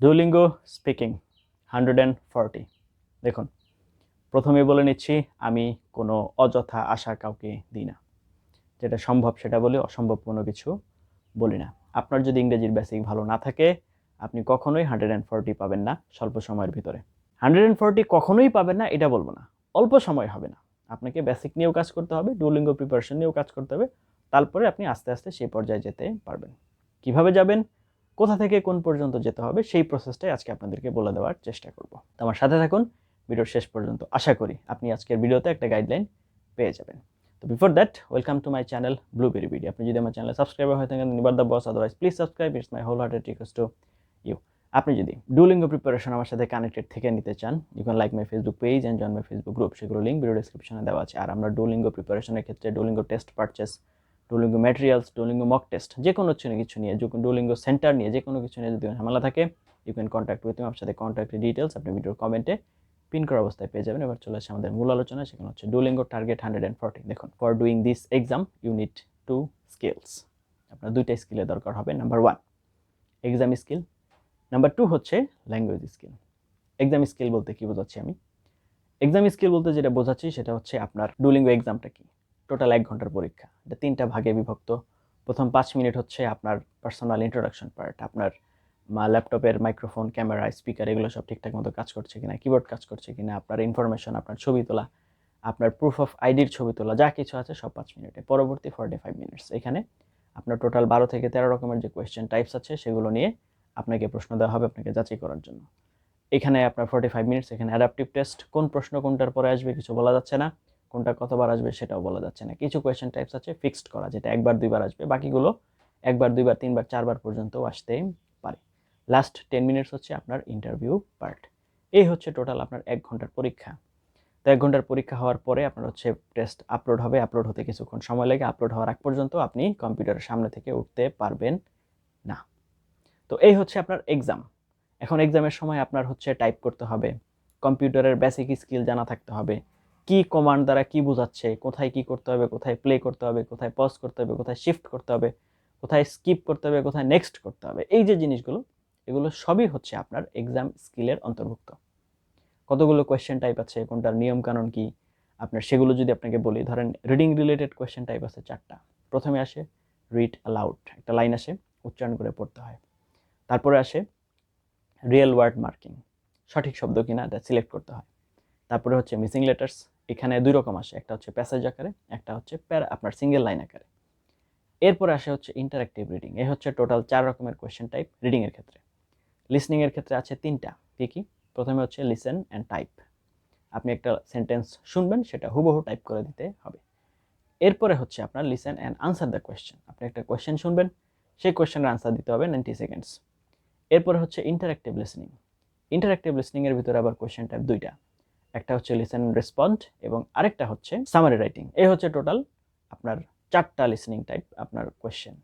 Duolingo speaking hundred and forty দেখুন প্রথমে বলে নিচ্ছি, আমি কোনো অযথা আশা কাউকে দিই না। যেটা সম্ভব সেটা বলি, অসম্ভব কোনো কিছু বলি না। আপনার যদি ইংরেজির বেসিক ভালো না থাকে, আপনি কখনোই হান্ড্রেড অ্যান্ড ফর্টি পাবেন না স্বল্প সময়ের ভিতরে। হান্ড্রেড অ্যান্ড ফর্টি কখনোই পাবেন না, এটা বলব না। অল্প সময় হবে না। আপনাকে বেসিক নিয়েও কাজ করতে হবে ডুলিঙ্গো প্রিপারেশন নিয়েও কাজ করতে হবে, তারপরে আপনি আস্তে আস্তে সেই পর্যায়ে যেতে পারবেন। কীভাবে যাবেন? কোথা থেকে কোন পর্যন্ত যেতে হবে, সেই প্রসেসটাই আজকে আপনাদেরকে বলে দেওয়ার চেষ্টা করব। তো আমার সাথে থাকুন, ভিডিওর শেষ পর্যন্ত আশা করি আপনি আজকের ভিডিওতে একটা গাইডলাইন পেয়ে যাবেন। তো before that welcome to my channel blueberry video আপনি যদি আমার চ্যানেলে সাবস্ক্রাইবার হয়ে থাকেন nevertheless otherwise please subscribe it's my whole hearted request to you আপনি যদি ডুলিঙ্গো প্রিপারেশন আমার সাথে কানেক্টেড থেকে নিতে চান you can like my Facebook page and join my Facebook group সেগুলো লিঙ্ক ভিডিও ডিসক্রিপশনে দেওয়া আছে। আর আমরা ডুলিঙ্গো প্রিপারেশনের ক্ষেত্রে Duolingo test purchase Duolingo materials Duolingo mock test যে কোনো কিছু কিছু নিয়ে যে কোনো ডুলিঙ্গো সেন্টার নিয়ে যে কোনো কিছু নিয়ে যদি ঝামেলা থাকে ইউ ক্যান কন্ট্যাক্ট উইথ আমার সাথে কন্ট্যাক্ট ডিটেলস আপনি ভিডিওর কমেন্টে পিন করা অবস্থায় পেয়ে যাবেন। এবার চলে আসে আমাদের মূল আলোচনা সেখানে হচ্ছে Duolingo target hundred and forty দেখুন for doing this exam you need two skills আপনার দুইটা স্কিলের দরকার হবে। Number one exam skill number two হচ্ছে ল্যাঙ্গুয়েজ স্কিল এক্সাম স্কিল বলতে কি বোঝাচ্ছি আমি? এক্সাম স্কিল বলতে যেটা বোঝাচ্ছি, সেটা হচ্ছে আপনার ডুলিঙ্গো এক্সামটা কি? টোটাল এক ঘণ্টার পরীক্ষা। এটা তিনটা ভাগে বিভক্ত। প্রথম পাঁচ মিনিট হচ্ছে আপনার পার্সোনাল ইন্ট্রোডাকশন পার্ট আপনার মা ল্যাপটপের মাইক্রোফোন ক্যামেরা স্পিকার এগুলো সব ঠিকঠাক মতো কাজ করছে কিনা কিবোর্ড কাজ করছে কিনা, আপনার ইনফরমেশন আপনার ছবি তোলা, আপনার প্রুফ অফ আইডির ছবি তোলা, যা কিছু আছে সব পাঁচ মিনিটে। পরবর্তী ফর্টি ফাইভ মিনিটস এখানে আপনার টোটাল বারো থেকে তেরো রকমের যে কোয়েশ্চেন টাইপস আছে, সেগুলো নিয়ে আপনাকে প্রশ্ন দেওয়া হবে আপনাকে যাচাই করার জন্য। এখানে আপনার ফর্টি ফাইভ মিনিটস এখানে অ্যাডাপটিভ টেস্ট কোন প্রশ্ন কোনটার পরে আসবে কিছু বলা যাচ্ছে না। কোনটা কতবার আসবে সেটাও বলা যাচ্ছে না। কিছু কোয়েশ্চেন টাইপস আছে ফিক্সড করা, যেটা একবার দুইবার আসবে। বাকিগুলো একবার, দুইবার, তিনবার, চারবার পর্যন্ত আসতে পারে। লাস্ট টেন মিনিটস হচ্ছে আপনার ইন্টারভিউ পার্ট এই হচ্ছে টোটাল আপনার এক ঘণ্টার পরীক্ষা। তো এক ঘণ্টার পরীক্ষা হওয়ার পরে আপনার হচ্ছে টেস্ট আপলোড হবে। আপলোড হতে কিছুক্ষণ সময় লাগে। আপলোড হওয়ার আগ পর্যন্ত আপনি কম্পিউটারের সামনে থেকে উঠতে পারবেন না। তো এই হচ্ছে আপনার এক্সাম এখন এক্সামের সময় আপনার হচ্ছে টাইপ করতে হবে। কম্পিউটারের বেসিক স্কিল জানা থাকতে হবে। কি কমান্ড দ্বারা কি বোঝাচ্ছে, কোথায় কি করতে হবে, কোথায় প্লে করতে হবে, কোথায় পজ করতে হবে, কোথায় শিফট করতে হবে, কোথায় স্কিপ করতে হবে, কোথায় নেক্সট করতে হবে, এই যে জিনিসগুলো, এগুলো সবই হচ্ছে আপনার এক্সাম স্কিলের অন্তর্ভুক্ত। কতগুলো কোয়েশ্চেন টাইপ আছে, কোনটার নিয়মকানুন কি? আপনার সেগুলো যদি আপনাকে বলি, ধরেন রিডিং রিলেটেড কোয়েশ্চেন টাইপ আছে চারটা। প্রথমে আসে রিড অ্যালাউড একটা লাইন আসে, উচ্চারণ করে পড়তে হয়। তারপরে আসে রিয়েল ওয়ার্ড মার্কিং সঠিক শব্দ কিনা, এটা সিলেক্ট করতে হয়। তারপরে হচ্ছে মিসিং লেটার্স এখানে দুই রকম আসে, একটা হচ্ছে প্যাসেজ আকারে, একটা হচ্ছে প্যারা আপনার সিঙ্গেল লাইন আকারে। এরপরে আসে হচ্ছে ইন্টারাক্টিভ রিডিং এই হচ্ছে টোটাল চার রকমের কোয়েশ্চেন টাইপ রিডিংয়ের ক্ষেত্রে। লিসনিংয়ের ক্ষেত্রে আছে তিনটা, কী কী? প্রথমে হচ্ছে লিসেন অ্যান্ড টাইপ আপনি একটা সেন্টেন্স শুনবেন, সেটা হুবহু টাইপ করে দিতে হবে। এরপরে হচ্ছে আপনার listen and answer the question আপনি একটা কোয়েশ্চেন শুনবেন, সেই কোয়েশ্চেনের আনসার দিতে হবে নাইনটি সেকেন্ডস এরপরে হচ্ছে ইন্টারাক্টিভ লিসনিং ইন্টারাক্টিভ লিসনিংয়ের ভিতরে আবার কোয়েশ্চেন টাইপ দুইটা। একটা হচ্ছে লিসেন রেসপন্ড এবং আরেকটা হচ্ছে সামারি রাইটিং এই হচ্ছে টোটাল আপনার চারটা লিসনিং টাইপ আপনার কোয়েশ্চেন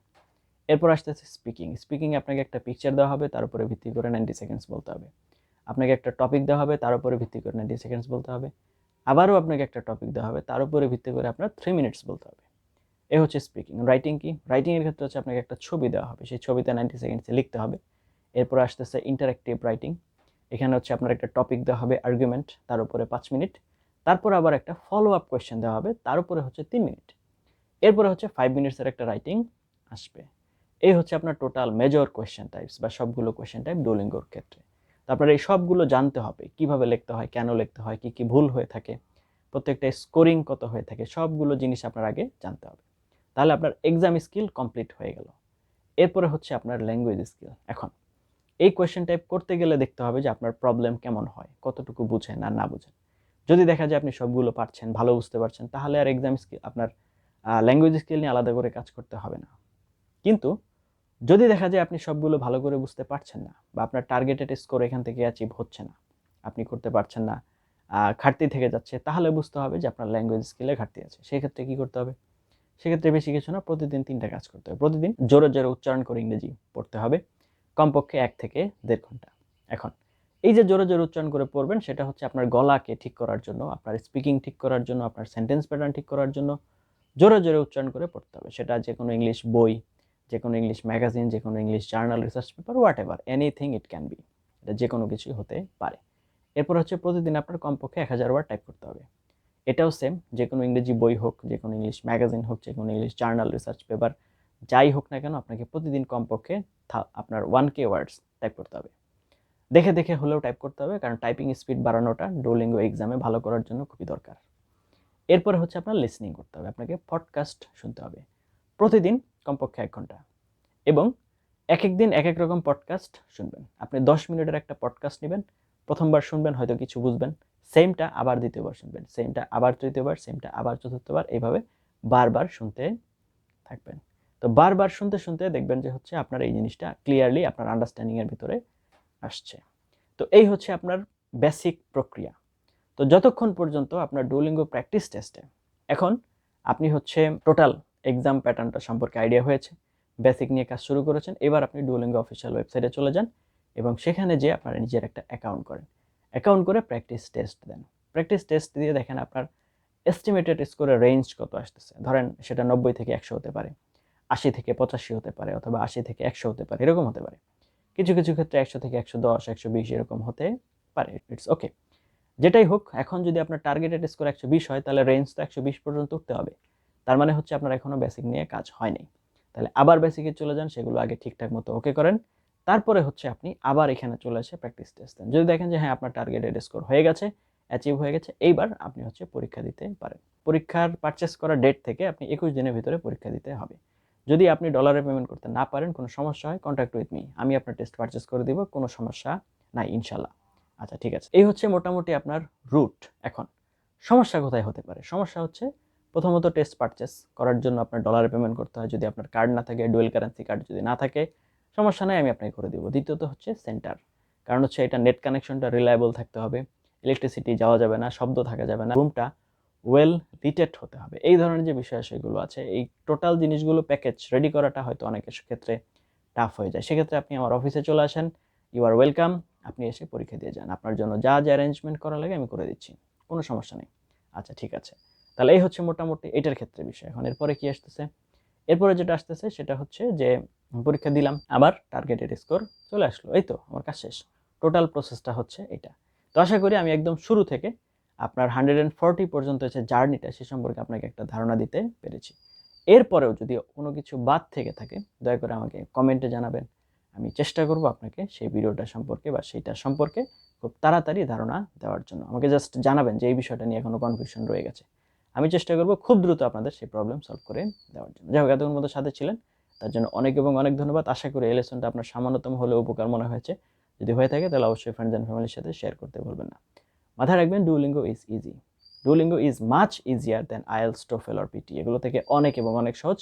এরপর আসতেছে স্পিকিং স্পিকিংয়ে আপনাকে একটা পিকচার দেওয়া হবে, তার উপরে ভিত্তি করে নাইনটি সেকেন্ডস বলতে হবে। আপনাকে একটা টপিক দেওয়া হবে, তার উপরে ভিত্তি করে নাইনটি সেকেন্ডস বলতে হবে। আবারও আপনাকে একটা টপিক দেওয়া হবে, তার উপরে ভিত্তি করে আপনার থ্রি মিনিটস বলতে হবে। এ হচ্ছে স্পিকিং রাইটিং কি? রাইটিংয়ের ক্ষেত্রে হচ্ছে আপনাকে একটা ছবি দেওয়া হবে, সেই ছবিতে নাইনটি সেকেন্ডসে লিখতে হবে। এরপর আসতেছে ইন্টারাক্টিভ রাইটিং এখানে হচ্ছে আপনার একটা টপিক দেওয়া হবে আর্গুমেন্ট তার উপরে পাঁচ মিনিট। তারপর আবার একটা ফলো আপ কোয়েশ্চেন দেওয়া হবে, তার উপরে হচ্ছে তিন মিনিট। এরপরে হচ্ছে ফাইভ মিনিটসের একটা রাইটিং আসবে। এই হচ্ছে আপনার টোটাল মেজর কোয়েশ্চেন টাইপস বা সবগুলো কোয়েশ্চেন টাইপ ডোলিঙ্গোর ক্ষেত্রে। তারপরে এই সবগুলো জানতে হবে, কীভাবে লিখতে হয়, কেন লিখতে হয়, কি কি ভুল হয়ে থাকে, প্রত্যেকটা স্কোরিং কত হয়ে থাকে, সবগুলো জিনিস আপনার আগে জানতে হবে। তাহলে আপনার এক্সাম স্কিল কমপ্লিট হয়ে গেল। এরপরে হচ্ছে আপনার ল্যাঙ্গুয়েজ স্কিল এখন এই কোয়েশ্চেন টাইপ করতে গেলে দেখতে হবে যে আপনার প্রবলেম কেমন হয়, কতটুকু বুঝেন আর না বুঝেন। যদি দেখা যায় আপনি সবগুলো পারছেন, ভালো বুঝতে পারছেন, তাহলে আর এক্সাম স্কিল আপনার ল্যাঙ্গুয়েজ স্কিল নিয়ে আলাদা করে কাজ করতে হবে না। কিন্তু যদি দেখা যায় আপনি সবগুলো ভালো করে বুঝতে পারছেন না বা আপনার টার্গেটেড স্কোর এখান থেকে অ্যাচিভ হচ্ছে না, আপনি করতে পারছেন না ঘাটতি থেকে যাচ্ছে, তাহলে বুঝতে হবে যে আপনার ল্যাঙ্গুয়েজ স্কিলে ঘাটতি আছে। সেক্ষেত্রে কী করতে হবে? সেক্ষেত্রে বেশি কিছু না, প্রতিদিন তিনটা কাজ করতে হবে। প্রতিদিন জোরে জোরে উচ্চারণ করে ইংরেজি পড়তে হবে। কমপক্ষে এক থেকে দেড় ঘণ্টা। এখন, এই যে জোরে জোরে উচ্চারণ করে পড়বেন, সেটা হচ্ছে আপনার গলাকে ঠিক করার জন্য, আপনার স্পিকিং ঠিক করার জন্য, আপনার সেন্টেন্স প্যাটার্ন ঠিক করার জন্য জোরে জোরে উচ্চারণ করে পড়তে হবে। সেটা যে কোনো ইংলিশ বই যে কোনো ইংলিশ ম্যাগাজিন যে কোনো English journal research paper whatever anything it can be এটা যে কোনো কিছুই হতে পারে। এরপর হচ্ছে প্রতিদিন আপনার কমপক্ষে এক হাজার বার টাইপ করতে হবে। এটাও সেম যে কোনো ইংরেজি বই হোক যে কোনো ইংলিশ ম্যাগাজিন হোক যে কোনো ইংলিশ জার্নাল রিসার্চ পেপার যাই হোক না কেন আপনাকে প্রতিদিন কমপক্ষে আপনার ওয়ান কে ওয়ার্ডস টাইপ করতে হবে। দেখে দেখে হলেও টাইপ করতে হবে, কারণ টাইপিং স্পিড বাড়ানোটা ডোলিঙ্গো এক্সামে ভালো করার জন্য খুবই দরকার। এরপরে হচ্ছে আপনার লিসনিং করতে হবে, আপনাকে পডকাস্ট শুনতে হবে। প্রতিদিন কমপক্ষে এক ঘণ্টা। এবং এক এক দিন এক এক রকম পডকাস্ট শুনবেন। আপনি দশ মিনিটের একটা পডকাস্ট নেবেন, প্রথমবার শুনবেন, হয়তো কিছু বুঝবেন সেমটা আবার দ্বিতীয়বার শুনবেন সেমটা আবার তৃতীয়বার সেমটা আবার চতুর্থবার, এইভাবে বারবার শুনতে থাকবেন। তো বারবার শুনতে শুনতে দেখবেন যে হচ্ছে আপনার এই জিনিসটা ক্লিয়ারলি আপনার আন্ডারস্ট্যান্ডিংয়ের ভিতরে আসছে। তো এই হচ্ছে আপনার বেসিক প্রক্রিয়া। তো যতক্ষণ পর্যন্ত আপনার ডুলিঙ্গো প্র্যাকটিস টেস্টে এখন আপনি হচ্ছে টোটাল এক্সাম প্যাটার্নটা সম্পর্কে আইডিয়া হয়েছে বেসিক নিয়ে কাজ শুরু করেছেন, এবার আপনি ডুলিঙ্গো অফিসিয়াল ওয়েবসাইটে চলে যান এবং সেখানে যে আপনারা নিজের একটা অ্যাকাউন্ট করেন। অ্যাকাউন্ট করে প্র্যাকটিস টেস্ট দেন। প্র্যাকটিস টেস্ট দিয়ে দেখেন আপনার এস্টিমেটেড স্কোরের রেঞ্জ কত আসতেছে? ধরেন সেটা নব্বই থেকে একশো হতে পারে। আশি থেকে পঁচাশি হতে পারে অথবা আশি থেকে একশো হতে পারে, এরকম হতে পারে। কিছু কিছু ক্ষেত্রে একশো থেকে একশো দশ, একশো বিশ এরকম হতে পারে। ইটস ওকে যেটাই হোক, এখন যদি আপনার টার্গেটেড স্কোর একশো বিশ হয়, তাহলে রেঞ্জ তো একশো বিশ পর্যন্ত উঠতে হবে। তার মানে হচ্ছে আপনার এখনও বেসিক নিয়ে কাজ হয়নি। তাহলে আবার বেসিকে চলে যান, সেগুলো আগে ঠিকঠাক মতো ওকে করেন। তারপরে হচ্ছে আপনি আবার এখানে চলে এসে প্র্যাকটিস টেস্ট দেন। যদি দেখেন যে হ্যাঁ আপনার টার্গেটেড স্কোর হয়ে গেছে অ্যাচিভ হয়ে গেছে, এইবার আপনি হচ্ছে পরীক্ষা দিতে পারেন। পরীক্ষার পারচেস করা ডেট থেকে আপনি একুশ দিনের ভিতরে পরীক্ষা দিতে হবে। যদি আপনি ডলারে পেমেন্ট করতে না পারেন, কোনো সমস্যা হয় কন্ট্যাক্ট উইথ মি আমি আপনার টেস্ট পারচেস করে দিব, কোনো সমস্যা নাই, ইনশাল্লাহ। আচ্ছা ঠিক আছে। এই হচ্ছে মোটামুটি আপনার রুট এখন। সমস্যা কোথায় হতে পারে? সমস্যা হচ্ছে প্রথমত টেস্ট পারচেস করার জন্য আপনার ডলারে পেমেন্ট করতে হয়। যদি আপনার কার্ড না থাকে ডুয়েল কারেন্সি কার্ড যদি না থাকে, সমস্যা নাই, আমি আপনাকে করে দিব। দ্বিতীয়ত হচ্ছে সেন্টার কারণ হচ্ছে এটা নেট কানেকশনটা রিলায়েবল থাকতে হবে। ইলেকট্রিসিটি যাওয়া যাবে না, শব্দ থাকা যাবে না। রুমটা ওয়েল লিটেড হতে হবে। এই ধরনের যে বিষয় সেগুলো আছে, এই টোটাল জিনিসগুলো প্যাকেজ রেডি করাটা হয়তো অনেকের ক্ষেত্রে টাফ হয়ে যায়। সেক্ষেত্রে আপনি আমার অফিসে চলে আসেন ইউ আর ওয়েলকাম আপনি এসে পরীক্ষা দিয়ে যান। আপনার জন্য যা যা অ্যারেঞ্জমেন্ট করা লাগে আমি করে দিচ্ছি, কোনো সমস্যা নেই। আচ্ছা ঠিক আছে। তাহলে এই হচ্ছে মোটামুটি এটার ক্ষেত্রে বিষয়। এখন এরপরে কি আসতেছে? এরপরে যেটা আসতেছে সেটা হচ্ছে যে পরীক্ষা দিলাম, আবার টার্গেটেড স্কোর চলে আসলো। এই তো, আমার কাজ শেষ। টোটাল প্রসেসটা হচ্ছে এটা। তো আশা করি আমি একদম শুরু থেকে আপনার হান্ড্রেড অ্যান্ড ফর্টি পর্যন্ত হচ্ছে জার্নিটা সে সম্পর্কে আপনাকে একটা ধারণা দিতে পেরেছি। এরপরেও যদি কোনো কিছু বাদ থেকে থাকে, দয়া করে আমাকে কমেন্টে জানাবেন। আমি চেষ্টা করব আপনাকে সেই ভিডিওটা সম্পর্কে বা সেইটা সম্পর্কে খুব তাড়াতাড়ি ধারণা দেওয়ার জন্য। আমাকে জাস্ট জানাবেন যে এই বিষয়টা নিয়ে এখনও কনফিউশন রয়ে গেছে। আমি চেষ্টা করব খুব দ্রুত আপনাদের সেই প্রবলেম সলভ করে দেওয়ার জন্য। যাই হোক, এতক্ষণ মতো সাথে ছিলেন। তার জন্য অনেক এবং অনেক ধন্যবাদ। আশা করি এই লেসনটা আপনার সামান্যতম হলেও উপকার মনে হয়েছে। যদি হয়ে থাকে, তাহলে অবশ্যই ফ্রেন্ডস অ্যান্ড ফ্যামিলির সাথে শেয়ার করতে ভুলবেন না। মাথায় রাখবেন Duolingo is easy Duolingo is much easier than IELTS TOEFL or PT এগুলো থেকে অনেক এবং অনেক সহজ।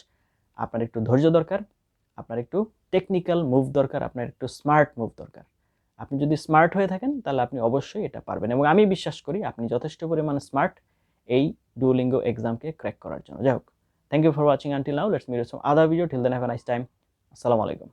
আপনার একটু ধৈর্য দরকার, আপনার একটু টেকনিক্যাল মুভ দরকার, আপনার একটু স্মার্ট মুভ দরকার। আপনি যদি স্মার্ট হয়ে থাকেন, তাহলে আপনি অবশ্যই এটা পারবেন এবং আমি বিশ্বাস করি আপনি যথেষ্ট পরিমাণে স্মার্ট এই ডুলিঙ্গো এক্সামকে ক্র্যাক করার জন্য। যাই হোক thank you for watching until now let's meet some other video till then have a nice time আসসালামু আলাইকুম